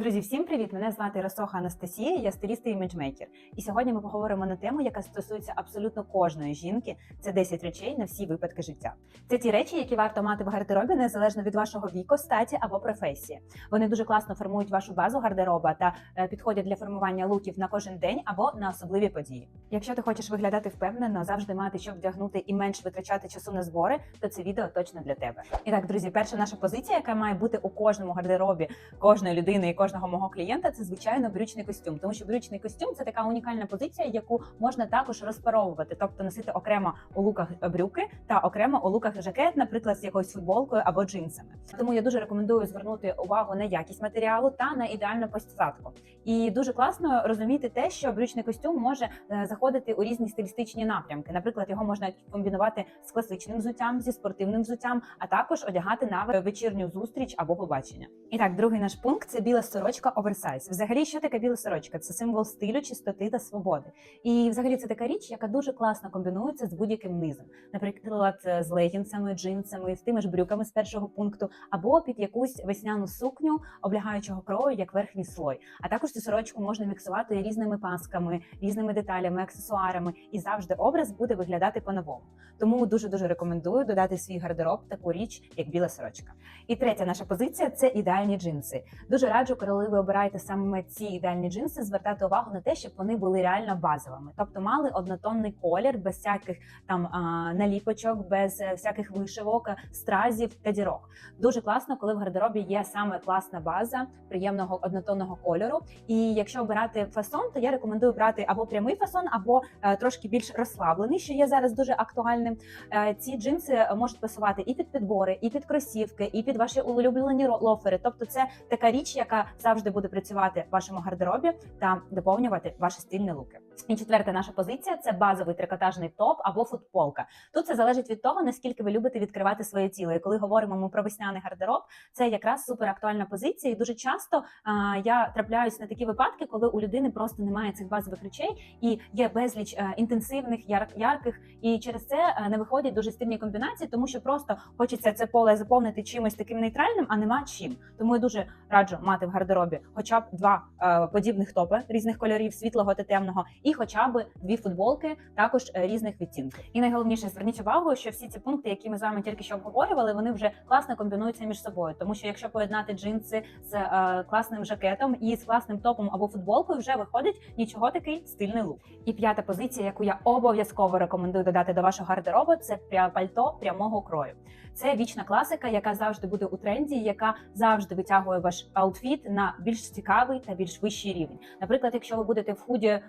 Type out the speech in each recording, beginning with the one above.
Друзі, всім привіт! Мене звати Росоха Анастасія, я стиліст і іміджмейкер. І сьогодні ми поговоримо на тему, яка стосується абсолютно кожної жінки. Це 10 речей на всі випадки життя. Це ті речі, які варто мати в гардеробі незалежно від вашого віку, статі або професії. Вони дуже класно формують вашу базу гардероба та е, підходять для формування луків на кожен день або на особливі події. Якщо ти хочеш виглядати впевнено, завжди мати що вдягнути і менш витрачати часу на збори, то це відео точно для тебе. І так, друзі, перша наша позиція, яка має бути у кожному гардеробі кожної людини і кожного мого клієнта, це звичайно брючний костюм. Тому що брючний костюм це така унікальна позиція, яку можна також розпаровувати, тобто носити окремо у луках брюки та окремо у луках жакет, наприклад, з якоюсь футболкою або джинсами. Тому я дуже рекомендую звернути увагу на якість матеріалу та на ідеальну посадку. І дуже класно розуміти те, що брючний костюм може е, заходити у різні стилістичні напрямки. Наприклад, його можна комбінувати з класичним взуттям, зі спортивним взуттям, а також одягати на вечірню зустріч або побачення. І так, другий наш пункт це біла сорочка оверсайз. Взагалі, що таке біла сорочка? Це символ стилю, чистоти та свободи. І взагалі це така річ, яка дуже класно комбінується з будь-яким низом. Наприклад, з легінсами, джинсами, з тими ж брюками з першого пункту, або під якусь весняну сукню облягаючого крою, як верхній слой. А також цю сорочку можна міксувати різними пасками, різними деталями, аксесуарами, і завжди образ буде виглядати по-новому. Тому дуже дуже рекомендую додати свій гардероб таку річ, як біла сорочка. І третя наша позиція це ідеальні джинси. Дуже раджу, коли ви обираєте саме ці ідеальні джинси, звертати увагу на те, щоб вони були реально базовими, тобто мали однотонний колір, без всяких там наліпочок, без е, всяких вишивок, стразів та дірок. Дуже класно, коли в гардеробі є саме класна база приємного однотонного кольору. І якщо обирати фасон, то я рекомендую брати або прямий фасон, або е, трошки більш розслаблений, що є зараз дуже актуальним. Е, ці джинси можуть пасувати і під підбори, і під кросівки, і під ваші улюблені лофери. Тобто, це така річ, яка завжди буде працювати в вашому гардеробі та доповнювати ваші стильні луки. І четверта наша позиція це базовий трикотажний топ або футболка. Тут це залежить від того, наскільки ви любите відкривати своє тіло. І коли говоримо ми про весняний гардероб, це якраз супер актуальна позиція. І дуже часто а, я трапляюсь на такі випадки, коли у людини просто немає цих базових речей і є безліч е, інтенсивних, яр- ярких, і через це е, не виходять дуже стильні комбінації, тому що просто хочеться це поле заповнити чимось таким нейтральним, а нема чим. Тому я дуже раджу мати в гардеробі хоча б два е, подібних топи різних кольорів, світлого та темного, і хоча б дві футболки, також е, різних відтінків. І найголовніше зверніть увагу, що всі ці пункти, які ми з вами тільки що обговорювали, вони вже класно комбінуються між собою. Тому що якщо поєднати джинси з е, класним жакетом і з класним топом або футболкою, вже виходить нічого такий стильний лук. І п'ята позиція, яку я обов'язково рекомендую додати до вашого гардеробу, це пальто прямого крою. Це вічна класика, яка завжди буде у тренді, яка завжди витягує ваш аутфіт на більш цікавий та більш вищий рівень. Наприклад, якщо ви будете в худі л-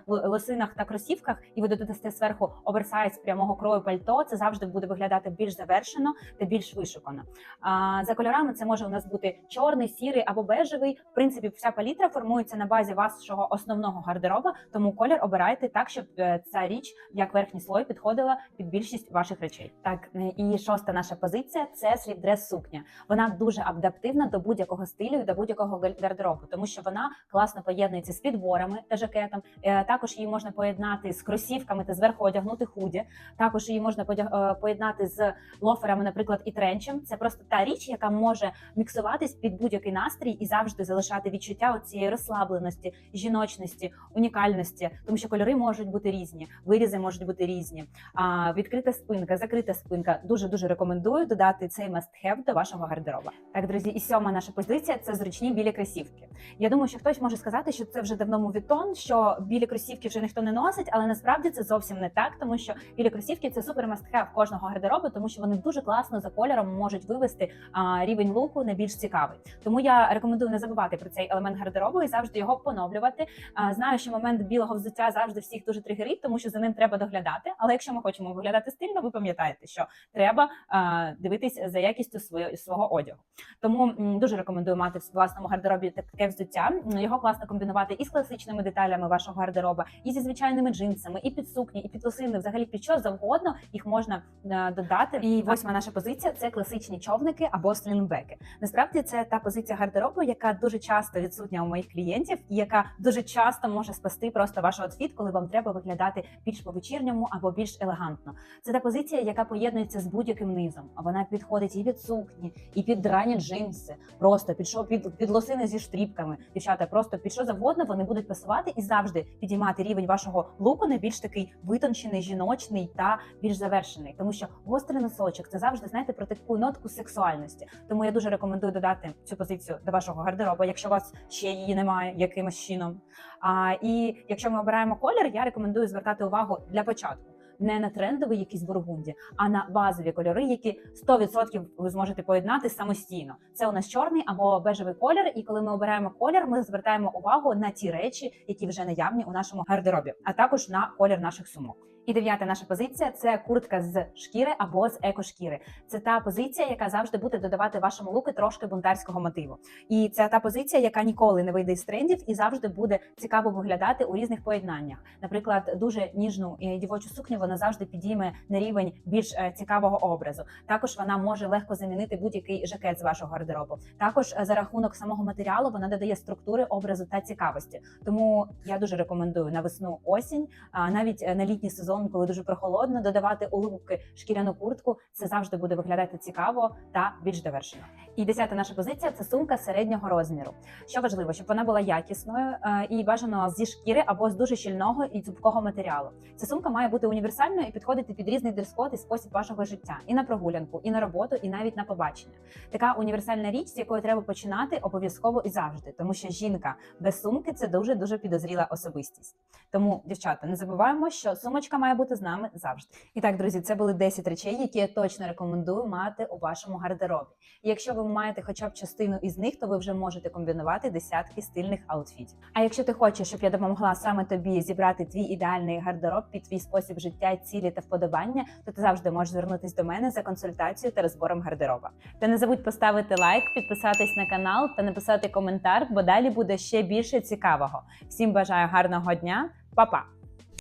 лосинах та кросівках, і ви додасте зверху оверсайз прямого крою пальто, це завжди буде виглядати більш завершено та більш вишукано. А за кольорами це може у нас бути чорний, сірий або бежевий. В принципі, вся палітра формується на базі вашого основного гардероба, тому колір обирайте так, щоб е, ця річ, як верхній слой, підходила під більшість ваших речей. Так е, і шоста наша позиція це сліпдрес сукня. Вона дуже адаптивна до будь-якого стилю і до будь-якого гардеробу, тому що вона класно поєднується з підборами та жакетом. Е, Також її можна поєднати з кросівками та зверху одягнути худі. Також її можна е, поєднати з лоферами, наприклад, і тренчем. Це просто та річ, яка може міксуватись під будь-який настрій і завжди залишати відчуття цієї розслабленості, жіночності, унікальності, тому що кольори можуть бути різні, вирізи можуть бути різні. А відкрита спинка, закрита спинка. Дуже дуже рекомендую додати цей must-have до вашого гардероба. Так, друзі, і сьома наша позиція це зручні білі кросівки. Я думаю, що хтось може сказати, що це вже давно мовітон, що білі кросівки вже ніхто не носить, але насправді це зовсім не так, тому що білі кросівки це супер must-have кожного гардеробу, тому що вони дуже класно за кольором можуть вивести а, рівень луку на більш цікавий. Тому я рекомендую не забувати про цей елемент гардеробу і завжди його поновлювати. А, знаю, що момент білого взуття завжди всіх дуже тригерить, тому що за ним треба доглядати. Але якщо ми хочемо виглядати стильно, ви пам'ятаєте, що треба а, дивитись за якістю своє, свого одягу. Тому м, дуже рекомендую мати в власному гардеробі таке взуття. Його класно комбінувати і з класичними деталями вашого гардероба, і зі звичайними джинсами, і під сукні, і під лосини, взагалі під що завгодно їх можна е, додати. І восьма наша позиція це класичні човники або слінбеки. Насправді це та позиція гардеробу, яка дуже часто відсутня у моїх клієнтів, і яка дуже часто може спасти просто ваш outfit, коли вам треба виглядати більш по вечірньому або більш елегантно. Це та позиція, яка поєднується з будь-яким низом. Вона підходить і під сукні, і під драні джинси, просто під що під, під лосини зі штріпками. Дівчата, просто під що завгодно вони будуть пасувати і завжди підіймати рівень вашого луку не більш такий витончений, жіночний та більш завершений. Тому що гострий носочок це завжди знаєте про таку нотку сексуальності. Тому я дуже рекомендую додати цю позицію до вашого гардеробу, якщо у вас ще її немає якимось чином. А і якщо ми обираємо колір, я рекомендую звертати увагу для початку. Не на трендовий якийсь бургунді, а на базові кольори, які 100% ви зможете поєднати самостійно. Це у нас чорний або бежевий колір. І коли ми обираємо колір, ми звертаємо увагу на ті речі, які вже наявні у нашому гардеробі, а також на колір наших сумок. І дев'ята наша позиція це куртка з шкіри або з екошкіри. Це та позиція, яка завжди буде додавати вашому луку трошки бунтарського мотиву. І це та позиція, яка ніколи не вийде із трендів і завжди буде цікаво виглядати у різних поєднаннях. Наприклад, дуже ніжну дівочу сукню вона завжди підійме на рівень більш е, цікавого образу. Також вона може легко замінити будь-який жакет з вашого гардеробу. Також е, за рахунок самого матеріалу вона додає структури образу та цікавості. Тому я дуже рекомендую на весну осінь, а навіть е, на літній сезон, коли дуже прохолодно, додавати у шкіряну куртку. Це завжди буде виглядати цікаво та більш довершено. І десята наша позиція це сумка середнього розміру. Що важливо, щоб вона була якісною е, і бажано зі шкіри або з дуже щільного і цупкого матеріалу. Ця сумка має бути універсальною і підходити під різний дрес-код і спосіб вашого життя, і на прогулянку, і на роботу, і навіть на побачення. Така універсальна річ, з якої треба починати обов'язково і завжди, тому що жінка без сумки це дуже дуже підозріла особистість. Тому, дівчата, не забуваємо, що сумочка має бути з нами завжди. І так, друзі, це були 10 речей, які я точно рекомендую мати у вашому гардеробі. І якщо ви маєте хоча б частину із них, то ви вже можете комбінувати десятки стильних аутфітів. А якщо ти хочеш, щоб я допомогла саме тобі зібрати твій ідеальний гардероб під твій спосіб життя, цілі та вподобання, то ти завжди можеш звернутися до мене за консультацією та розбором гардероба. Та не забудь поставити лайк, підписатись на канал та написати коментар, бо далі буде ще більше цікавого. Всім бажаю гарного дня, Па-па!